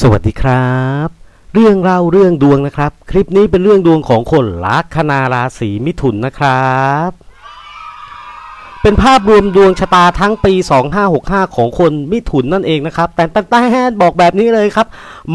สวัสดีครับ เรื่องเล่าเรื่องดวงนะครับ คลิปนี้เป็นเรื่องดวงของคนลัคนาราศีมิถุนนะครับ เป็นภาพรวมดวงชะตาทั้งปี 2565 ของคนมิถุนนั่นเองนะครับ แต่แต่แต่บอกแบบนี้เลยครับ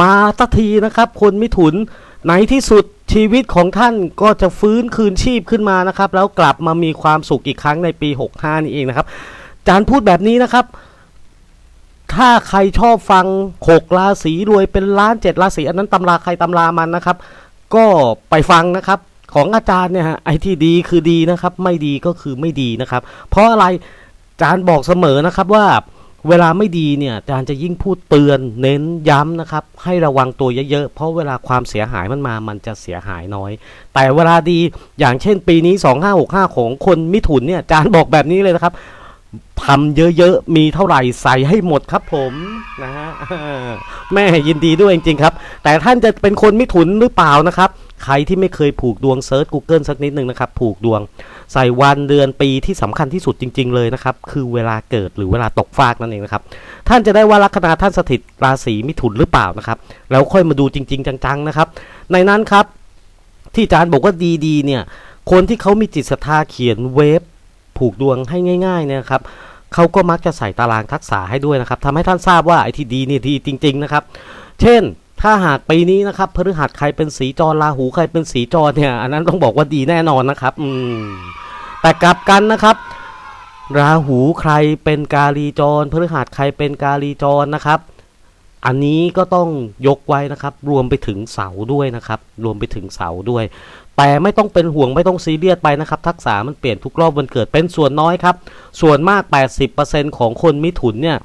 มาสักทีนะครับ คนมิถุนในที่สุดชีวิตของท่านก็จะฟื้นคืนชีพขึ้นมานะครับ แล้วกลับมามีความสุขอีกครั้งในปี 65 นี่เองนะครับจานพูดแบบนี้นะครับ ถ้าใครชอบฟังหกราศีรวยเป็นล้านเจ็ดราศีอันนั้นตำราใครตำรามันนะครับ ก็ไปฟังนะครับ ของอาจารย์เนี่ยฮะไอ้ที่ดีคือดีนะครับ ไม่ดีก็คือไม่ดีนะครับ เพราะอะไรอาจารย์บอกเสมอนะครับว่าเวลาไม่ดีเนี่ยอาจารย์จะยิ่งพูดเตือนเน้นย้ำนะครับ ให้ระวังตัวเยอะๆ เพราะเวลาความเสียหายมันมามันจะเสียหายน้อย แต่เวลาดีอย่างเช่นปีนี้ 2565 ของคนมิถุนเนี่ยอาจารย์บอกแบบนี้เลยนะครับ ทำเยอะๆ มีเท่าไหร่ใส่ให้หมดครับผมนะฮะแม่ยินดีด้วยจริงๆครับ แต่ท่านจะเป็นคนมิถุนหรือเปล่านะครับ ใครที่ไม่เคยผูกดวงเซิร์ช Google สักนิดหนึ่งนะครับ ผูกดวง ใส่วันเดือนปีที่สำคัญที่สุดจริง ๆ เลยนะครับ คือเวลาเกิดหรือเวลาตกฟากนั่นเองนะครับ ท่านจะได้ว่าลัคนาท่านสถิตราศีมิถุนหรือเปล่านะครับ แล้วค่อยมาดูจริง ๆ จังๆนะครับ ในนั้นครับ ที่อาจารย์บอกว่าดีๆเนี่ย คนที่เขามีจิตศรัทธาเขียนเว็บ ผูกดวงให้ง่ายๆเนี่ยนะครับเขาก็มักจะใส่ตารางทักษะให้ด้วยนะครับทำให้ท่านทราบว่าไอ้ที่ดีนี่ดีจริง ๆนะครับ เช่นถ้าหากปีนี้นะครับพฤหัสใครเป็นสีจรราหูใครเป็นสีจรเนี่ยอันนั้นต้องบอกว่าดีแน่นอนนะครับอืมแต่กลับกันนะครับราหูใครเป็นกาลีจรพฤหัสใครเป็นกาลีจรนะครับ อันนี้ก็ต้องยกไว้นะครับ รวมไปถึงเสาด้วยนะครับ รวมไปถึงเสาด้วย แต่ไม่ต้องเป็นห่วงไม่ต้องซีเรียสไปนะครับ ทักษะมันเปลี่ยนทุกรอบวันเกิดเป็นส่วนน้อยครับ ส่วนมาก 80%ของคนมิถุนเนี่ย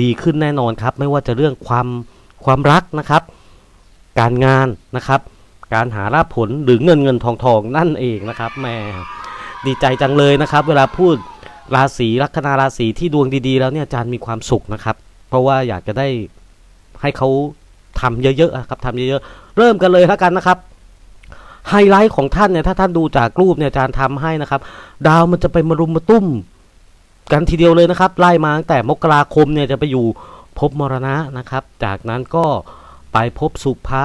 ดีขึ้นแน่นอนครับ ไม่ว่าจะเรื่องความความรักนะครับ การงานนะครับ การหาราบผลหรือเงินเงินทองทองนั่นเองนะครับแหม่ดีใจจังเลยนะครับ เวลาพูดราศีลัคนาราศีที่ดวงดีๆ แล้วเนี่ยอาจารย์มีความสุขนะครับ เพราะว่าอยากจะได้ให้เขาทำเยอะๆอะครับทำเยอะๆ เริ่มกันเลยแล้วกันนะครับ ไฮไลท์ของท่านเนี่ยถ้าท่านดูจากรูปเนี่ยอาจารย์ทำให้นะครับ ดาวมันจะไปมารุมมาตุ้ม กันทีเดียวเลยนะครับ ไล่มาตั้งแต่มกราคมเนี่ยจะไปอยู่ภพมรณะนะครับ จากนั้นก็ไปพบสุภะ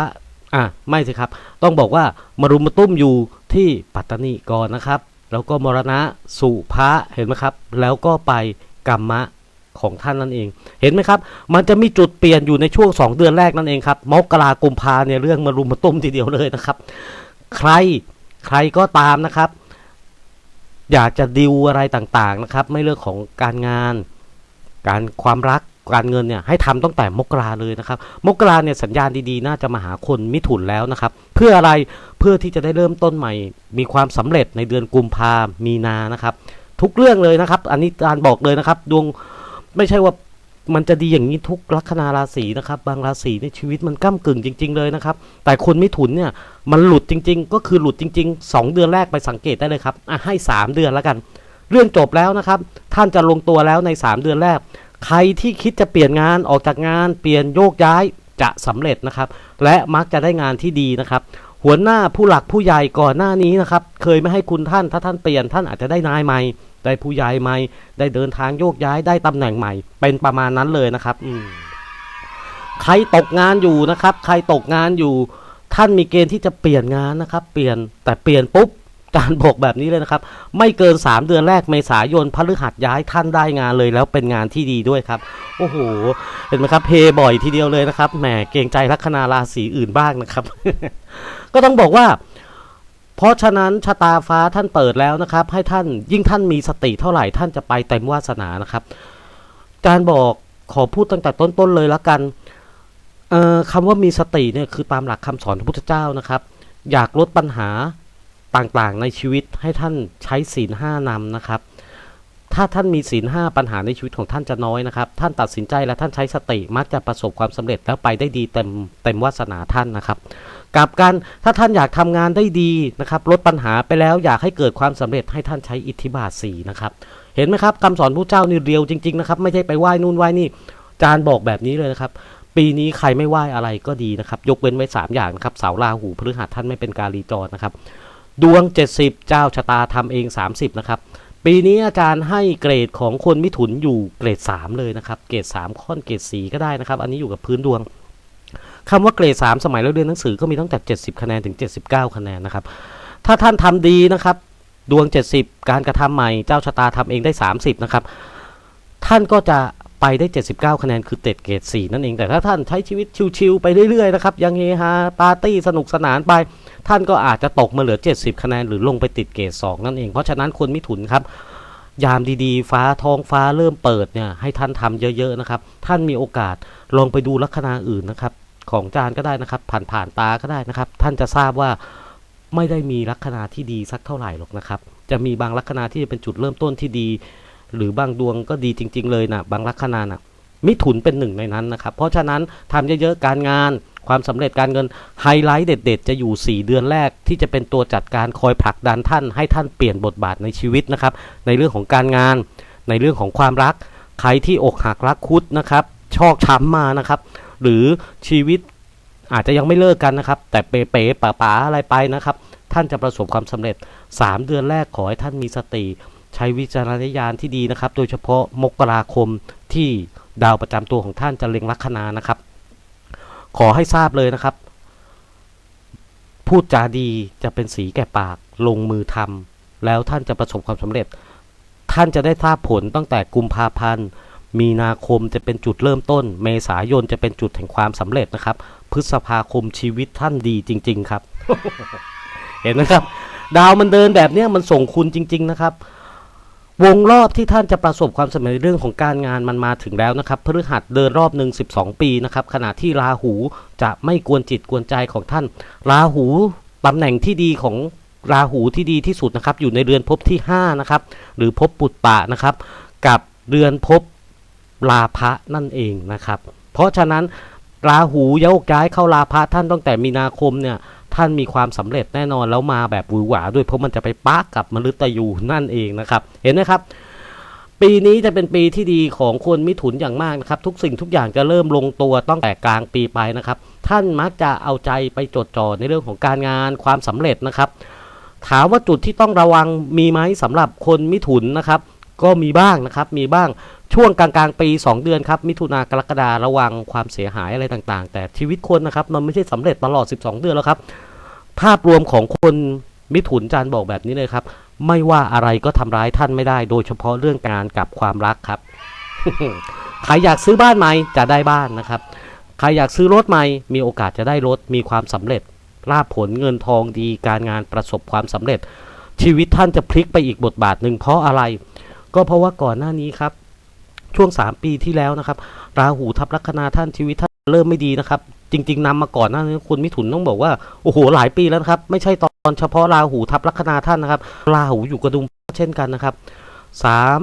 อะไม่สิครับ ต้องบอกว่ามารุมมาตุ้มอยู่ที่ปัตตานีก่อนนะครับ แล้วก็มรณะสุภะเห็นไหมครับ แล้วก็ไปกรรมะของท่านนั่นเอง เห็นไหมครับ มันจะมีจุดเปลี่ยนอยู่ในช่วง 2 เดือนแรกนั่นเองครับมกรากุมภาเนี่ยเรื่องมารุมมาตุ้มทีเดียวเลยนะครับ ใครใครก็ตามนะครับ อยากจะดิวอะไรต่างๆนะครับ ไม่เรื่องของการงาน การความรักการเงินเนี่ยให้ทำตั้งแต่มกราเลยนะครับ มกราเนี่ยสัญญาณดีๆ น่าจะมาหาคนมิถุนแล้วนะครับ เพื่ออะไรเพื่อที่จะได้เริ่มต้นใหม่ มีความสำเร็จในเดือนกุมภามีนานะครับ ทุกเรื่องเลยนะครับ อันนี้การบอกเลยนะครับ ดวงไม่ใช่ว่า มันจะดีอย่างนี้ทุกลัคนาราศีนะครับ บางราศีในชีวิตมันก้ากึ่งจริง ๆเลยนะครับ แต่คนไมิถุนเนี่ยมันหลุดจริง ๆ ก็คือหลุดจริง ๆ 2 เดือนแรกไปสังเกตได้เลยครับอะให้ 3 เดือนแล้วกัน เรื่องจบแล้วนะครับ ท่านจะลงตัวแล้วใน 3 เดือนแรก ใครที่คิดจะเปลี่ยนงานออกจากงาน เปลี่ยนโยกย้ายจะสำเร็จนะครับ และมักจะได้งานที่ดีนะครับ หัวหน้าผู้หลักผู้ใหญ่ก่อนหน้านี้นะครับ เคยไม่ให้คุณท่านถ้าท่านเปลี่ยนท่านอาจจะได้นายใหม่ ได้ผู้ใหญ่ใหม่ ได้เดินทางโยกย้ายได้ตำแหน่งใหม่ เป็นประมาณนั้นเลยนะครับอืใครตกงานอยู่นะครับ ใครตกงานอยู่ ท่านมีเกณฑ์ที่จะเปลี่ยนงานนะครับ เปลี่ยนแต่เปลี่ยนปุ๊บอารบอกแบบนี้เลยนะครับ ไม่เกิน 3 เดือนแรกเมษายนพฤหัสย้ายท่านได้งานเลยแล้วเป็นงานที่ดีด้วยครับ โอ้โห เห็นไหมครับเพย์บ่อยทีเดียวเลยนะครับแหมเกรงใจลัคนาราศีอื่นบ้างนะครับ ก็ต้องบอกว่า เพราะฉะนั้นชะตาฟ้าท่านเปิดแล้วนะครับ ให้ท่านยิ่งท่านมีสติเท่าไหร่ท่านจะไปเต็มวาสนานะครับการบอกขอพูดตั้งแต่ต้นๆเลยละกันคำว่ามีสติเนี่ยคือตามหลักคำสอนพระพุทธเจ้านะครับ อยากลดปัญหาต่างๆในชีวิตให้ท่านใช้ศีลห้านำนะครับ ถ้าท่านมีศีลห้าปัญหาในชีวิตของท่านจะน้อยนะครับ ท่านตัดสินใจและท่านใช้สติมักจะประสบความสำเร็จแล้วไปได้ดีเต็มเต็มวาสนาท่านนะครับกลับกันถ้าท่านอยากทำงานได้ดีนะครับลดปัญหาไปแล้วอยากให้เกิดความสำเร็จให้ท่านใช้อิทธิบาทสีนะครับเห็นไหมครับคำสอนพระเจ้านี่เรียวจริงๆนะครับไม่ใช่ไปไหว้นู่นไหว้นี่อาจารย์บอกแบบนี้เลยนะครับปีนี้ใครไม่ไหว้อะไรก็ดีนะครับ ยกเว้นไว้ 3 อย่างนะครับเสาราหูพฤหัสท่านไม่เป็นกาลีจรนะครับ ดวง 70 เจ้าชะตาทำเอง 30 นะครับ ปีนี้อาจารย์ให้เกรดของคนมิถุนอยู่เกรด 3 เลยนะครับ เกรด 3 ค่อนเกรด 4 ก็ได้นะครับ อันนี้อยู่กับพื้นดวงคำว่าเกรด 3 สมัยเราเรียนหนังสือก็มีตั้งแต่ 70 คะแนนถึง 79 คะแนนนะครับ ถ้าท่านทำดีนะครับ ดวง 70 การกระทำใหม่เจ้าชะตาทำเองได้ 30 นะครับ ท่านก็จะ ไปได้ 79 คะแนนคือเต็ดเกรด4นั่นเอง แต่ถ้าท่านใช้ชีวิตชิวๆไปเรื่อยๆนะครับ ยังเฮฮาปาร์ตี้สนุกสนานไป ท่านก็อาจจะตกมาเหลือ 70 คะแนน หรือลงไปติดเกรด2นั่นเอง เพราะฉะนั้นคนมิถุนครับ ยามดีๆ ฟ้าท้องฟ้าเริ่มเปิดเนี่ยให้ท่านทำเยอะๆนะครับ ท่านมีโอกาสลองไปดูลัคนาอื่นนะครับ ของจานก็ได้นะครับผ่านผ่านๆตาก็ได้นะครับ ท่านจะทราบว่าไม่ได้มีลัคนาที่ดีสักเท่าไหร่หรอกนะครับ จะมีบางลัคนาที่จะเป็นจุดเริ่มต้นที่ดี หรือบางดวงก็ดีจริง ๆ เลยนะบางลัคนานะมิถุนเป็นหนึ่งในนั้นนะครับ เพราะฉะนั้นทำเยอะๆการงานความสำเร็จการเงินไฮไลท์เด็ด ๆ จะอยู่ 4 เดือนแรกที่จะเป็นตัวจัดการคอยผลักดันท่าน ให้ท่านเปลี่ยนบทบาทในชีวิตนะครับ ในเรื่องของการงาน ในเรื่องของความรัก ใครที่อกหักรักคุดนะครับ ชอกช้ำมานะครับ หรือชีวิตอาจจะยังไม่เลิกกันนะครับ แต่เป๋ๆป๋าๆอะไรไปนะครับ ท่านจะประสบความสำเร็จ 3 เดือนแรกขอให้ท่านมีสติ ใช้วิจารณญาณที่ดีนะครับ โดยเฉพาะมกราคมที่ดาวประจำตัวของท่านจะเล็งลัคนานะครับ ขอให้ทราบเลยนะครับ พูดจาดีจะเป็นสีแก่ปากลงมือทำแล้วท่านจะประสบความสำเร็จ ท่านจะได้ทราบผลตั้งแต่กุมภาพันธ์มีนาคมจะเป็นจุดเริ่มต้น เมษายนจะเป็นจุดแห่งความสำเร็จนะครับ พฤษภาคมชีวิตท่านดีจริง ๆ ครับ เห็นไหมครับ ดาวมันเดินแบบนี้มันส่งคุณจริง ๆ นะครับ วงรอบที่ท่านจะประสบความสำเร็จเรื่องของการงานมันมาถึงแล้วนะครับพฤหัสเดินรอบหนึ่ง12 ปีนะครับขณะที่ราหูจะไม่กวนจิตกวนใจของท่าน ราหูตำแหน่งที่ดีของราหูที่ดีที่สุดนะครับอยู่ในเรือนภพที่5นะครับหรือภพปุตตะนะครับ กับเรือนภพลาภะนั่นเองนะครับ เพราะฉะนั้นราหูยกย้ายเข้าลาภะท่านตั้งแต่มีนาคมเนี่ย ท่านมีความสำเร็จแน่นอนแล้วมาแบบหวือหวาด้วยเพราะมันจะไปปะกับมฤตยูนั่นเองนะครับ เห็นไหมครับ ปีนี้จะเป็นปีที่ดีของคนมิถุนอย่างมากนะครับ ทุกสิ่งทุกอย่างจะเริ่มลงตัวตั้งแต่กลางปีไปนะครับ ท่านมักจะเอาใจไปจดจ่อในเรื่องของการงานความสำเร็จนะครับ ถามว่าจุดที่ต้องระวังมีไหมสำหรับคนมิถุนนะครับ ก็มีบ้างนะครับมีบ้าง ช่วงกลางๆปี 2 เดือนครับ มิถุนากรกฎาระวังความเสียหายอะไรต่างๆ แต่ชีวิตคนนะครับ มันไม่ใช่สำเร็จตลอด 12 เดือนแล้วครับ ภาพรวมของคนมิถุนจานบอกแบบนี้เลยครับ ไม่ว่าอะไรก็ทำร้ายท่านไม่ได้ โดยเฉพาะเรื่องการกับความรักครับใครอยากซื้อบ้านใหม่จะได้บ้านนะครับใครอยากซื้อรถใหม่มีโอกาสจะได้รถมีความสำเร็จลาภผลเงินทองดีการงานประสบความสำเร็จ ชีวิตท่านจะพลิกไปอีกบทบาทหนึ่งเพราะอะไร ก็เพราะว่าก่อนหน้านี้ครับ ช่วง 3 ปีที่แล้วนะครับ ราหูทับลัคนาท่านชีวิตท่านเริ่มไม่ดีนะครับ จริง ๆนำมาก่อนหน้านี้คุณมิถุนต้องบอกว่าโอ้โหหลายปีแล้วครับ ไม่ใช่ตอนเฉพาะราหูทับลัคนาท่านนะครับ ราหูอยู่กระดุมเช่นกันนะครับสาม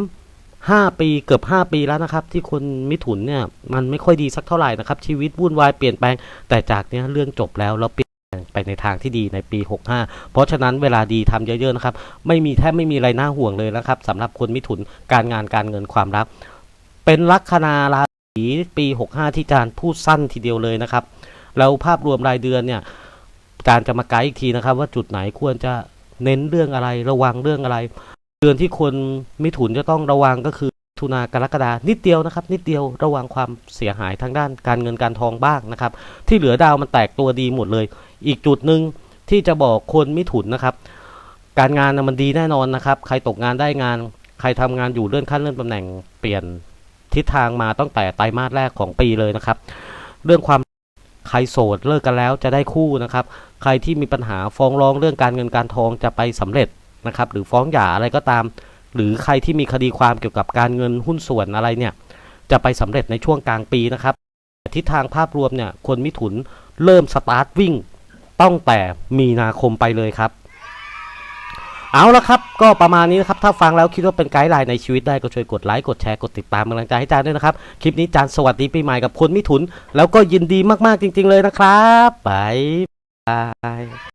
ห้าปีเกือบห้าปีแล้วนะครับ ที่คนมิถุนเนี่ยมันไม่ค่อยดีสักเท่าไหร่นะครับ ชีวิตวุ่นวายเปลี่ยนแปลง แต่จากเนี้ยเรื่องจบแล้วแล้วเปลี่ยนไปในทางที่ดีในปี 65 เพราะฉะนั้นเวลาดีทำเยอะๆนะครับ ไม่มีแทบไม่มีอะไรน่าห่วงเลยนะครับสำหรับคนมิถุนการงานการเงินความรัก เป็นลัคนาราศีปี65ที่จานพูดสั้นทีเดียวเลยนะครับแล้วภาพรวมรายเดือนเนี่ยจานจะมาไกด์อีกทีนะครับ ว่าจุดไหนควรจะเน้นเรื่องอะไร ระวังเรื่องอะไร เดือนที่คนมิถุนจะต้องระวังก็คือมิถุนากรกฎานิดเดียวนะครับ นิดเดียวระวังความเสียหายทางด้านการเงินการทองบ้างนะครับ ที่เหลือดาวมันแตกตัวดีหมดเลย อีกจุดหนึ่งที่จะบอกคนมิถุนนะครับ การงานมันดีแน่นอนนะครับ ใครตกงานได้งาน ใครทำงานอยู่เลื่อนขั้นเลื่อนตำแหน่งเปลี่ยน ทิศทางมาตั้งแต่ไตรมาสแรกของปีเลยนะครับ เรื่องความใครโสดเลิกกันแล้วจะได้คู่นะครับ ใครที่มีปัญหาฟ้องร้องเรื่องการเงินการทองจะไปสำเร็จนะครับ หรือฟ้องหย่าอะไรก็ตาม หรือใครที่มีคดีความเกี่ยวกับการเงินหุ้นส่วนอะไรเนี่ย จะไปสำเร็จในช่วงกลางปีนะครับทิศทางภาพรวมเนี่ยคนมิถุนเริ่มสตาร์ทวิ่งต้องแต่มีนาคมไปเลยครับ เอาละครับ ก็ประมาณนี้นะครับ ถ้าฟังแล้วคิดว่าเป็นไกด์ไลน์ในชีวิตได้ก็ช่วยกดไลค์ กดแชร์ กดติดตามกำลังใจให้จานด้วยนะครับ คลิปนี้จานสวัสดีปีใหม่กับคนมิถุน แล้วก็ยินดีมากๆจริง ๆ เลยนะครับบายบาย